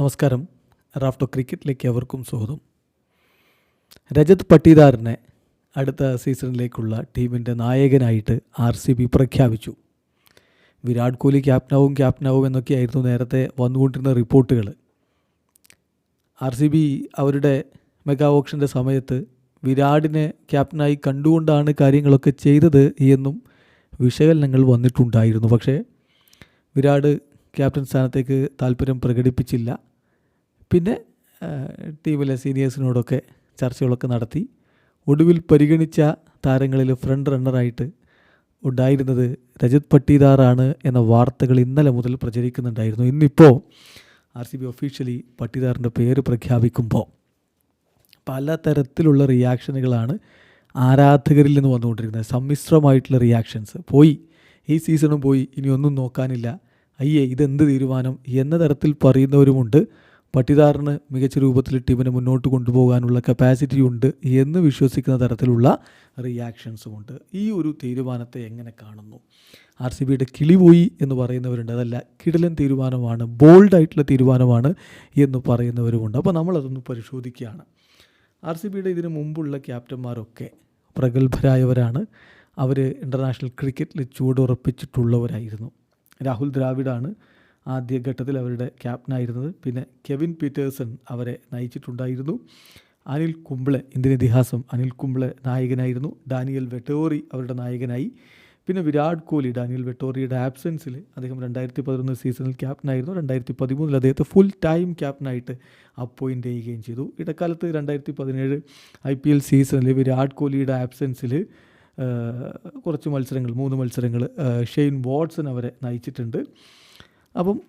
നമസ്കാരം. റാഫ്റ്റോ ക്രിക്കറ്റിലേക്ക് അവർക്കും സ്വാഗതം. രജത് പട്ടീദാറിനെ അടുത്ത സീസണിലേക്കുള്ള ടീമിന്റെ നായകനായിട്ട് ആർ സി ബി പ്രഖ്യാപിച്ചു. വിരാട് കോഹ്ലി ക്യാപ്റ്റനാവും ക്യാപ്റ്റനാവും എന്നൊക്കെയായിരുന്നു നേരത്തെ വന്നുകൊണ്ടിരുന്ന റിപ്പോർട്ടുകൾ ആർ സി ബി അവരുടെ മെഗാ ഓപ്ഷന്റെ സമയത്ത് വിരാടിനെ ക്യാപ്റ്റനായി കണ്ടുകൊണ്ടാണ് കാര്യങ്ങളൊക്കെ ചെയ്തത് എന്നും വിശകലനങ്ങൾ വന്നിട്ടുണ്ടായിരുന്നു. പക്ഷേ വിരാട് ക്യാപ്റ്റൻ സ്ഥാനത്തേക്ക് താല്പര്യം പ്രകടിപ്പിച്ചില്ല. പിന്നെ ടീമിലെ സീനിയേഴ്സിനോടൊക്കെ ചർച്ചകളൊക്കെ നടത്തി. ഒടുവിൽ പരിഗണിച്ച താരങ്ങളിൽ ഫ്രണ്ട് റണ്ണറായിട്ട് ഉണ്ടായിരുന്നത് രജത് പട്ടീദാറാണ് എന്ന വാർത്തകൾ ഇന്നലെ മുതൽ പ്രചരിക്കുന്നുണ്ടായിരുന്നു. ഇന്നിപ്പോൾ ആർ സി ബി ഒഫീഷ്യലി പട്ടീദാറിന്റെ പേര് പ്രഖ്യാപിക്കുമ്പോൾ പല തരത്തിലുള്ള റിയാക്ഷനുകളാണ് ആരാധകരിൽ നിന്ന് വന്നുകൊണ്ടിരിക്കുന്നത്. സമ്മിശ്രമായിട്ടുള്ള റിയാക്ഷൻസ്. പോയി ഈ സീസണും പോയി ഇനി ഒന്നും നോക്കാനില്ല. അയ്യേ ഇതെന്ത് തീരുമാനം? എന്ന തരത്തിൽ പറയുന്നവരുമുണ്ട്. പട്ടിദാറിന് മികച്ച രൂപത്തിൽ ടീമിനെ മുന്നോട്ട് കൊണ്ടുപോകാനുള്ള കപ്പാസിറ്റി ഉണ്ട് എന്ന് വിശ്വസിക്കുന്ന തരത്തിലുള്ള റിയാക്ഷൻസുമുണ്ട് ഈ ഒരു തീരുമാനത്തെ എങ്ങനെ കാണുന്നു? ആർ സി ബിയുടെ കിളി പോയി എന്ന് പറയുന്നവരുണ്ട്. അതല്ല കിടലൻ തീരുമാനമാണ് ബോൾഡായിട്ടുള്ള തീരുമാനമാണ് എന്ന് പറയുന്നവരുമുണ്ട്. അപ്പോൾ നമ്മളതൊന്ന് പരിശോധിക്കുകയാണ്. ആർ സി ബിയുടെ ഇതിനു മുമ്പുള്ള ക്യാപ്റ്റന്മാരൊക്കെ പ്രഗത്ഭരായവരാണ്. അവർ ഇന്റർനാഷണൽ ക്രിക്കറ്റിൽ ചുവടുറപ്പിച്ചിട്ടുള്ളവരായിരുന്നു. രാഹുൽ ദ്രാവിഡാണ്. ആദ്യഘട്ടത്തിൽ അവരുടെ ക്യാപ്റ്റനായിരുന്നത്. പിന്നെ കെവിൻ പീറ്റേഴ്സൺ അവരെ നയിച്ചിട്ടുണ്ടായിരുന്നു. അനിൽ കുംബ്ലെ ഇന്ത്യൻ ഇതിഹാസം അനിൽ കുംബ്ലെ നായകനായിരുന്നു. ഡാനിയൽ വെട്ടോറി അവരുടെ നായകനായി. പിന്നെ വിരാട് കോഹ്ലി ഡാനിയൽ വെട്ടോറിയുടെ ആബ്സെൻസിൽ അദ്ദേഹം രണ്ടായിരത്തി പതിനൊന്ന് സീസണിൽ ക്യാപ്റ്റനായിരുന്നു. രണ്ടായിരത്തി പതിമൂന്നിൽ അദ്ദേഹത്തെ ഫുൾ ടൈം ക്യാപ്റ്റനായിട്ട് അപ്പോയിന്റ് ചെയ്യുകയും ചെയ്തു. ഇടക്കാലത്ത് രണ്ടായിരത്തി പതിനേഴ് ഐ പി എൽ സീസണിൽ വിരാട് കോഹ്ലിയുടെ ആബ്സെൻസിൽ കുറച്ച് മത്സരങ്ങൾ മൂന്ന് മത്സരങ്ങൾ ഷെയ്ൻ വാട്സൺ അവരെ നയിച്ചിട്ടുണ്ട്. അപ്പം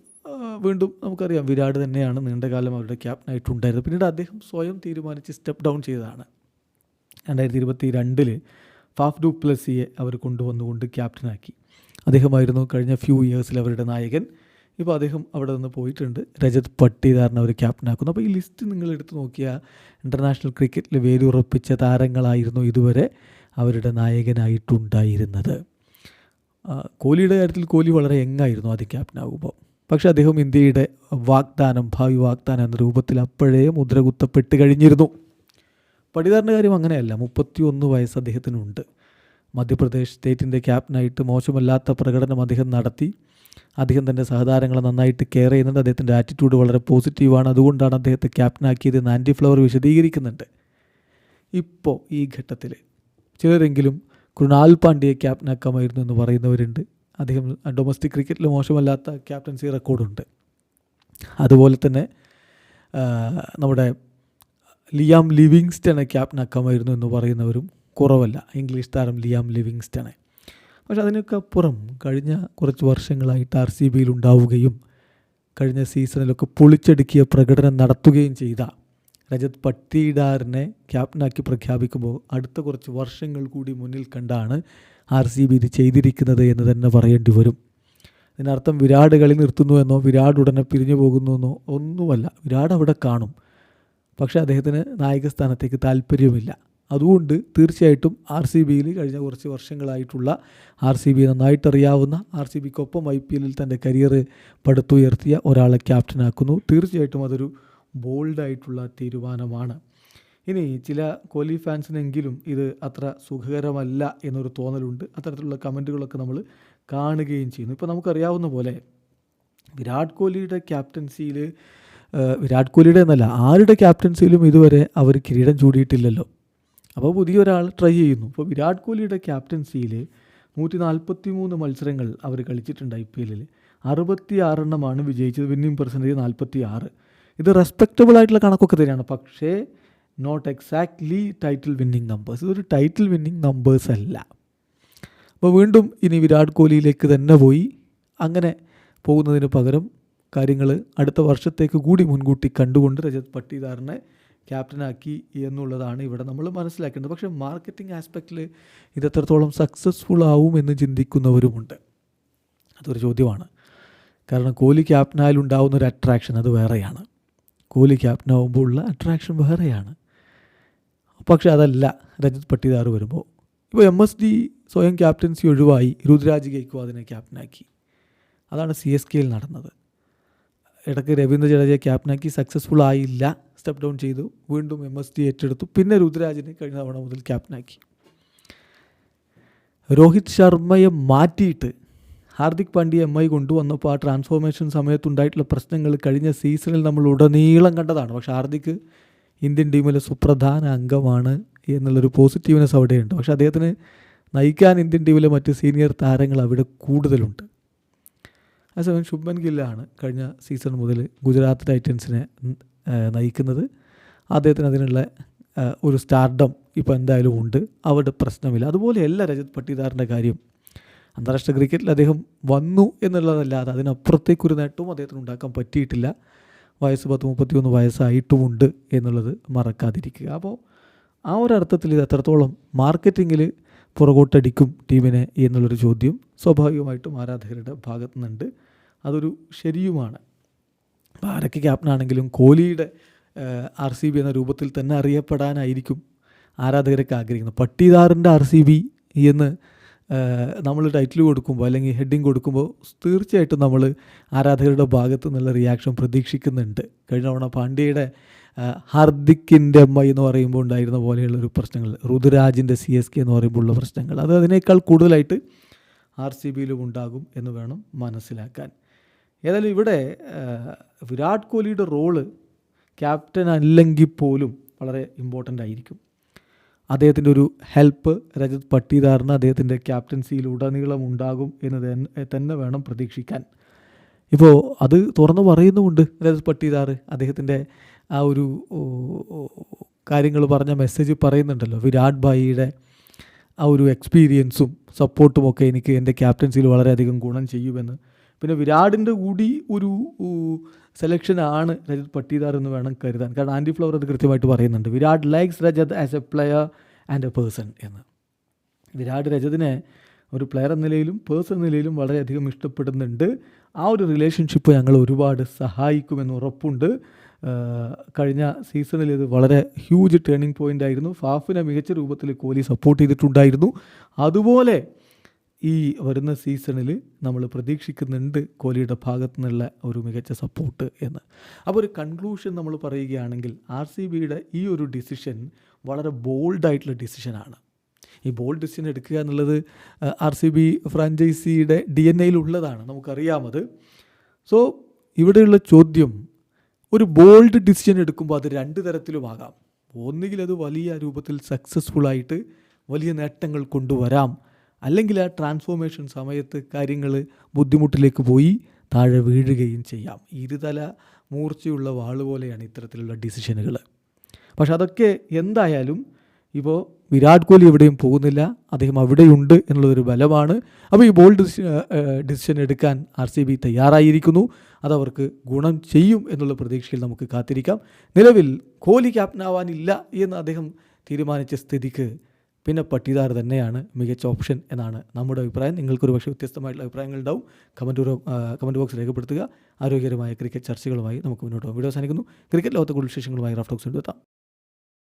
വീണ്ടും നമുക്കറിയാം വിരാട് തന്നെയാണ് നീണ്ടകാലം അവരുടെ ക്യാപ്റ്റനായിട്ടുണ്ടായിരുന്നത് പിന്നീട് അദ്ദേഹം സ്വയം തീരുമാനിച്ച് സ്റ്റെപ്പ് ഡൗൺ ചെയ്തതാണ്. രണ്ടായിരത്തി ഇരുപത്തി രണ്ടിൽ ഫാഫ് ഡു പ്ലസിയെ അവർ കൊണ്ടുവന്നുകൊണ്ട് ക്യാപ്റ്റനാക്കി അദ്ദേഹമായിരുന്നു കഴിഞ്ഞ ഫ്യൂ ഇയേഴ്സിൽ അവരുടെ നായകൻ. ഇപ്പോൾ അദ്ദേഹം അവിടെ നിന്ന് പോയിട്ടുണ്ട്. രജത് പട്ടീദാറിനെ അവർ ക്യാപ്റ്റനാക്കുന്നു അപ്പോൾ ഈ ലിസ്റ്റ് നിങ്ങൾ എടുത്തു നോക്കിയാൽ ഇന്റർനാഷണൽ ക്രിക്കറ്റിൽ വേരുറപ്പിച്ച താരങ്ങളായിരുന്നു ഇതുവരെ അവരുടെ നായകനായിട്ടുണ്ടായിരുന്നത്. കോഹ്ലിയുടെ കാര്യത്തിൽ കോഹ്ലി വളരെ യങ്ങായിരുന്നു ആദ്യം ക്യാപ്റ്റനാകുമ്പോൾ പക്ഷേ അദ്ദേഹം ഇന്ത്യയുടെ വാഗ്ദാനം ഭാവി വാഗ്ദാനം എന്ന രൂപത്തിൽ അപ്പോഴേ മുദ്ര കുത്തപ്പെട്ട് കഴിഞ്ഞിരുന്നു. പടിതാറിന്റെ കാര്യം അങ്ങനെയല്ല മുപ്പത്തി ഒന്ന് വയസ്സ് അദ്ദേഹത്തിനുണ്ട്. മധ്യപ്രദേശ് സ്റ്റേറ്റിന്റെ ക്യാപ്റ്റനായിട്ട് മോശമല്ലാത്ത പ്രകടനം അദ്ദേഹം നടത്തി. അദ്ദേഹം തന്റെ സഹതാരങ്ങളെ നന്നായിട്ട് കെയർ ചെയ്യുന്നുണ്ട്. അദ്ദേഹത്തിന്റെ ആറ്റിറ്റ്യൂഡ് വളരെ പോസിറ്റീവാണ് അതുകൊണ്ടാണ് അദ്ദേഹത്തെ ക്യാപ്റ്റനാക്കിയത് എന്ന് ആന്റി ഫ്ലവർ വിശദീകരിക്കുന്നുണ്ട്. ഇപ്പോൾ ഈ ഘട്ടത്തിൽ ചിലരെങ്കിലും കൃണാൽ പാണ്ഡ്യയെ ക്യാപ്റ്റനാക്കാമായിരുന്നു എന്ന് പറയുന്നവരുണ്ട്. അദ്ദേഹം ഡൊമസ്റ്റിക് ക്രിക്കറ്റിൽ മോശമല്ലാത്ത ക്യാപ്റ്റൻസി റെക്കോർഡുണ്ട് അതുപോലെ തന്നെ നമ്മുടെ ലിയാം ലിവിങ്സ്റ്റണെ ക്യാപ്റ്റനാക്കാമായിരുന്നു എന്ന് പറയുന്നവരും കുറവല്ല. ഇംഗ്ലീഷ് താരം ലിയാം ലിവിങ്സ്റ്റണെ പക്ഷെ അതിനൊക്കെ അപ്പുറം കഴിഞ്ഞ കുറച്ച് വർഷങ്ങളായിട്ട് ആർ സി ബിയിൽ ഉണ്ടാവുകയും കഴിഞ്ഞ സീസണിലൊക്കെ പൊളിച്ചടുക്കിയ പ്രകടനം നടത്തുകയും ചെയ്ത രജത് പട്ടീഡാറിനെ ക്യാപ്റ്റനാക്കി പ്രഖ്യാപിക്കുമ്പോൾ അടുത്ത കുറച്ച് വർഷങ്ങൾ കൂടി മുന്നിൽ കണ്ടാണ് ആർ സി ബി ഇത് ചെയ്തിരിക്കുന്നത് എന്ന് തന്നെ പറയേണ്ടി വരും. ഇതിനർത്ഥം വിരാട് കളി നിർത്തുന്നു എന്നോ വിരാട് ഉടനെ പിരിഞ്ഞു പോകുന്നു എന്നോ ഒന്നുമല്ല വിരാട് അവിടെ കാണും. പക്ഷേ അദ്ദേഹത്തിന് നായക സ്ഥാനത്തേക്ക് താല്പര്യമില്ല അതുകൊണ്ട് തീർച്ചയായിട്ടും ആർ സി ബിയിൽ കഴിഞ്ഞ കുറച്ച് വർഷങ്ങളായിട്ടുള്ള ആർ സി ബി നന്നായിട്ടറിയാവുന്ന ആർ സി ബിക്കൊപ്പം ഐ പി എല്ലിൽ തന്റെ കരിയർ പടുത്തുയർത്തിയ ഒരാളെ ക്യാപ്റ്റനാക്കുന്നു. തീർച്ചയായിട്ടും അതൊരു ബോൾഡായിട്ടുള്ള തീരുമാനമാണ്. ഇനി ചില കോഹ്ലി ഫാൻസിനെങ്കിലും ഇത് അത്ര സുഖകരമല്ല എന്നൊരു തോന്നലുണ്ട്. അത്തരത്തിലുള്ള കമന്റുകളൊക്കെ നമ്മൾ കാണുകയും ചെയ്യുന്നു. ഇപ്പോൾ നമുക്കറിയാവുന്ന പോലെ വിരാട് കോഹ്ലിയുടെ ക്യാപ്റ്റൻസിയിൽ വിരാട് കോഹ്ലിയുടെ എന്നല്ല ആരുടെ ക്യാപ്റ്റൻസിയിലും ഇതുവരെ അവർ കിരീടം ചൂടിയിട്ടില്ലല്ലോ. അപ്പോൾ പുതിയൊരാൾ ട്രൈ ചെയ്യുന്നു. ഇപ്പോൾ വിരാട് കോഹ്ലിയുടെ ക്യാപ്റ്റൻസിയിൽ നൂറ്റി നാൽപ്പത്തി മൂന്ന് മത്സരങ്ങൾ അവർ കളിച്ചിട്ടുണ്ട് ഐ പി എല്ലിൽ അറുപത്തി ആറെണ്ണമാണ് വിജയിച്ചത്. വിന്നിംഗ് പെർസെന്റേജ് നാൽപ്പത്തി ആറ് ഇത് റെസ്പെക്റ്റബിൾ ആയിട്ടുള്ള കണക്കൊക്കെ തന്നെയാണ്. പക്ഷേ not exactly title winning numbers ഇതൊരു ടൈറ്റിൽ വിന്നിങ് നമ്പേഴ്സ് അല്ല. അപ്പോൾ വീണ്ടും ഇനി വിരാട് കോഹ്ലിയിലേക്ക് തന്നെ പോയി. അങ്ങനെ പോകുന്നതിന് പകരം കാര്യങ്ങൾ അടുത്ത വർഷത്തേക്ക് കൂടി മുൻകൂട്ടി കണ്ടുകൊണ്ട് രജത് പട്ടിദാറിനെ ക്യാപ്റ്റനാക്കി എന്നുള്ളതാണ് ഇവിടെ നമ്മൾ മനസ്സിലാക്കേണ്ടത്. പക്ഷേ മാർക്കറ്റിംഗ് ആസ്പെക്റ്റിൽ ഇത് എത്രത്തോളം സക്സസ്ഫുൾ ആവും എന്ന് ചിന്തിക്കുന്നവരുമുണ്ട്. അതൊരു ചോദ്യമാണ്. കാരണം കോഹ്ലി ക്യാപ്റ്റനായാലും ഉണ്ടാവുന്ന ഒരു അട്രാക്ഷൻ അത് വേറെയാണ്. കോഹ്ലി ക്യാപ്റ്റനാവുമ്പോൾ ഉള്ള അട്രാക്ഷൻ വേറെയാണ്. പക്ഷേ അതല്ല രജത് പട്ടിദാർ വരുമ്പോൾ ഇപ്പോൾ എം എസ് ഡി സ്വയം ക്യാപ്റ്റൻസി ഒഴിവായി രുദ്രാജ് ഗെയ്ക്വാദിനെ ക്യാപ്റ്റനാക്കി അതാണ് സി എസ് കെയിൽ നടന്നത്. ഇടയ്ക്ക് രവീന്ദ്ര ജഡേജയെ ക്യാപ്റ്റനാക്കി സക്സസ്ഫുൾ ആയില്ല. സ്റ്റെപ്പ് ഡൗൺ ചെയ്തു. വീണ്ടും എം എസ് ഡി ഏറ്റെടുത്തു. പിന്നെ രുദ്രാജിനെ കഴിഞ്ഞ തവണ മുതൽ ക്യാപ്റ്റനാക്കി രോഹിത് ശർമ്മയെ മാറ്റിയിട്ട് ഹാർദിക് പാണ്ഡ്യ എം ഐ കൊണ്ടുവന്നപ്പോൾ ആ ട്രാൻസ്ഫോർമേഷൻ സമയത്തുണ്ടായിട്ടുള്ള പ്രശ്നങ്ങൾ കഴിഞ്ഞ സീസണിൽ നമ്മൾ ഉടനീളം കണ്ടതാണ്. പക്ഷേ ഹാർദിക് ഇന്ത്യൻ ടീമിലെ സുപ്രധാന അംഗമാണ് എന്നുള്ളൊരു പോസിറ്റീവ്നെസ് അവിടെയുണ്ട്. പക്ഷേ അദ്ദേഹത്തിന് നയിക്കാൻ ഇന്ത്യൻ ടീമിലെ മറ്റ് സീനിയർ താരങ്ങൾ അവിടെ കൂടുതലുണ്ട്. അതേസമയം ശുഭൻ ഗില്ലാണ് കഴിഞ്ഞ സീസൺ മുതൽ ഗുജറാത്ത് ടൈറ്റൻസിനെ നയിക്കുന്നത്. അദ്ദേഹത്തിന് അതിനുള്ള ഒരു സ്റ്റാർഡം ഇപ്പോൾ എന്തായാലും ഉണ്ട്. അവിടെ പ്രശ്നമില്ല. അതുപോലെ എല്ലാ രജത് പട്ടിദാറിന്റെ കാര്യം അന്താരാഷ്ട്ര ക്രിക്കറ്റിൽ അദ്ദേഹം വന്നു എന്നുള്ളതല്ലാതെ അതിനപ്പുറത്തേക്കൊരു നേട്ടവും അദ്ദേഹത്തിന് ഉണ്ടാക്കാൻ പറ്റിയിട്ടില്ല. വയസ്സ് പത്ത് മുപ്പത്തിയൊന്ന് വയസ്സായിട്ടുമുണ്ട് എന്നുള്ളത് മറക്കാതിരിക്കുക. അപ്പോൾ ആ ഒരു അർത്ഥത്തിൽ ഇത് എത്രത്തോളം മാർക്കറ്റിങ്ങിൽ പുറകോട്ടടിക്കും ടീമിനെ എന്നുള്ളൊരു ചോദ്യം സ്വാഭാവികമായിട്ടും ആരാധകരുടെ ഭാഗത്തു നിന്നുണ്ട് അതൊരു ശരിയുമാണ്. അപ്പോൾ ആരൊക്കെ ക്യാപ്റ്റനാണെങ്കിലും കോഹ്ലിയുടെ ആർ സി ബി എന്ന രൂപത്തിൽ തന്നെ അറിയപ്പെടാനായിരിക്കും ആരാധകരൊക്കെ ആഗ്രഹിക്കുന്നത്. പട്ടിദാറിന്റെ ആർ സി ബി എന്ന് നമ്മൾ ടൈറ്റിൽ കൊടുക്കുമ്പോൾ അല്ലെങ്കിൽ ഹെഡിങ് കൊടുക്കുമ്പോൾ തീർച്ചയായിട്ടും നമ്മൾ ആരാധകരുടെ ഭാഗത്തു നിന്നുള്ള റിയാക്ഷൻ പ്രതീക്ഷിക്കുന്നുണ്ട്. കഴിഞ്ഞ തവണ പാണ്ഡ്യയുടെ ഹാർദിക്കിന്റെ അമ്മ എന്ന് പറയുമ്പോൾ ഉണ്ടായിരുന്ന പോലെയുള്ള ഒരു പ്രശ്നങ്ങൾ ഋതുരാജിന്റെ സി എസ് കെ എന്ന് പറയുമ്പോൾ ഉള്ള പ്രശ്നങ്ങൾ. അത് അതിനേക്കാൾ കൂടുതലായിട്ട് ആർ സി ബിയിലും ഉണ്ടാകും എന്ന് വേണം മനസ്സിലാക്കാൻ. ഏതായാലും ഇവിടെ വിരാട് കോഹ്ലിയുടെ റോൾ ക്യാപ്റ്റൻ അല്ലെങ്കിൽ പോലും വളരെ ഇമ്പോർട്ടന്റ് ആയിരിക്കും. അദ്ദേഹത്തിന്റെ ഒരു ഹെൽപ്പ് രജത് പട്ടീദാറിന് അദ്ദേഹത്തിന്റെ ക്യാപ്റ്റൻസിയിൽ ഉടനീളം ഉണ്ടാകും എന്ന് തന്നെ വേണം പ്രതീക്ഷിക്കാൻ. ഇപ്പോൾ അത് തുറന്നു പറയുന്നുമുണ്ട് രജത് പട്ടീദാർ അദ്ദേഹത്തിന്റെ ആ ഒരു കാര്യങ്ങൾ പറഞ്ഞ മെസ്സേജ് പറയുന്നുണ്ടല്ലോ. വിരാട് ഭായിയുടെ ആ ഒരു എക്സ്പീരിയൻസും സപ്പോർട്ടും ഒക്കെ എനിക്ക് എന്റെ ക്യാപ്റ്റൻസിയിൽ വളരെയധികം ഗുണം ചെയ്യുമെന്ന് പിന്നെ വിരാടിന്റെ കൂടി ഒരു സെലക്ഷനാണ് രജത് പട്ടീദാർ എന്ന് വേണം കരുതാൻ. കാരണം ആന്റി ഫ്ലവർ അത് കൃത്യമായിട്ട് പറയുന്നുണ്ട്. Virat likes Rajat as a player and a person എന്ന്. വിരാട് രജതിനെ ഒരു പ്ലെയർ എന്ന നിലയിലും പേഴ്സൺ എന്ന നിലയിലും വളരെയധികം ഇഷ്ടപ്പെടുന്നുണ്ട്. ആ ഒരു റിലേഷൻഷിപ്പ് ഞങ്ങൾ ഒരുപാട് സഹായിക്കുമെന്ന് ഉറപ്പുണ്ട്. കഴിഞ്ഞ സീസണിൽ ഇത് വളരെ ഹ്യൂജ് ടേണിംഗ് പോയിന്റ് ആയിരുന്നു. ഫാഫിനെ മികച്ച രൂപത്തിൽ കോഹ്ലി സപ്പോർട്ട് ചെയ്തിട്ടുണ്ടായിരുന്നു. അതുപോലെ ഈ വരുന്ന സീസണിൽ നമ്മൾ പ്രതീക്ഷിക്കുന്നുണ്ട് കോഹ്ലിയുടെ ഭാഗത്തു നിന്നുള്ള ഒരു മികച്ച സപ്പോർട്ട് എന്ന്. അപ്പോൾ ഒരു കൺക്ലൂഷൻ നമ്മൾ പറയുകയാണെങ്കിൽ ആർ സി ബിയുടെ ഈ ഒരു ഡിസിഷൻ വളരെ ബോൾഡായിട്ടുള്ള ഡിസിഷനാണ് ഈ ബോൾഡ് ഡിസിഷൻ എടുക്കുക എന്നുള്ളത് ആർ സി ബി ഫ്രാഞ്ചൈസിയുടെ ഡി എൻ എയിലുള്ളതാണ് നമുക്കറിയാമത് സോ ഇവിടെയുള്ള ചോദ്യം ഒരു ബോൾഡ് ഡിസിഷൻ എടുക്കുമ്പോൾ അത് രണ്ട് തരത്തിലുമാകാം. ഒന്നുകിൽ അത് വലിയ രൂപത്തിൽ സക്സസ്ഫുൾ ആയിട്ട് വലിയ നേട്ടങ്ങൾ കൊണ്ടുവരാം അല്ലെങ്കിൽ ആ ട്രാൻസ്ഫോർമേഷൻ സമയത്ത് കാര്യങ്ങൾ ബുദ്ധിമുട്ടിലേക്ക് പോയി താഴെ വീഴുകയും ചെയ്യാം. ഇരുതല മൂർച്ചയുള്ള വാൾ പോലെയാണ് ഇത്തരത്തിലുള്ള ഡിസിഷനുകൾ പക്ഷെ അതൊക്കെ എന്തായാലും ഇപ്പോൾ വിരാട് കോഹ്ലി എവിടെയും പോകുന്നില്ല. അദ്ദേഹം അവിടെയുണ്ട് എന്നുള്ളൊരു ബലമാണ്. അപ്പോൾ ഈ ബോൾ ഡിസിഷൻ എടുക്കാൻ ആർ സി ബി തയ്യാറായിരിക്കുന്നു. അതവർക്ക് ഗുണം ചെയ്യും എന്നുള്ള പ്രതീക്ഷയിൽ നമുക്ക് കാത്തിരിക്കാം. നിലവിൽ കോഹ്ലി ക്യാപ്റ്റനാവാനില്ല എന്ന് അദ്ദേഹം തീരുമാനിച്ച സ്ഥിതിക്ക് പിന്നെ പട്ടിദാർ തന്നെയാണ് മികച്ച ഓപ്ഷൻ എന്നാണ് നമ്മുടെ അഭിപ്രായം. നിങ്ങൾക്കൊരു പക്ഷേ വ്യത്യസ്തമായിട്ടുള്ള അഭിപ്രായങ്ങൾ ഉണ്ടാവും. കമന്റ് കമന്റ് ബോക്സ് രേഖപ്പെടുത്തുക. ആരോഗ്യകരമായ ക്രിക്കറ്റ് ചർച്ചകളുമായി നമുക്ക് മുന്നോട്ട് പോകാം. വീഡിയോ അവസാനിക്കുന്നു. ക്രിക്കറ്റ് ലോകത്തെ കൂടുതൽ വിശേഷങ്ങളുമായി റാഫ്റ്റോക്സ് എത്താം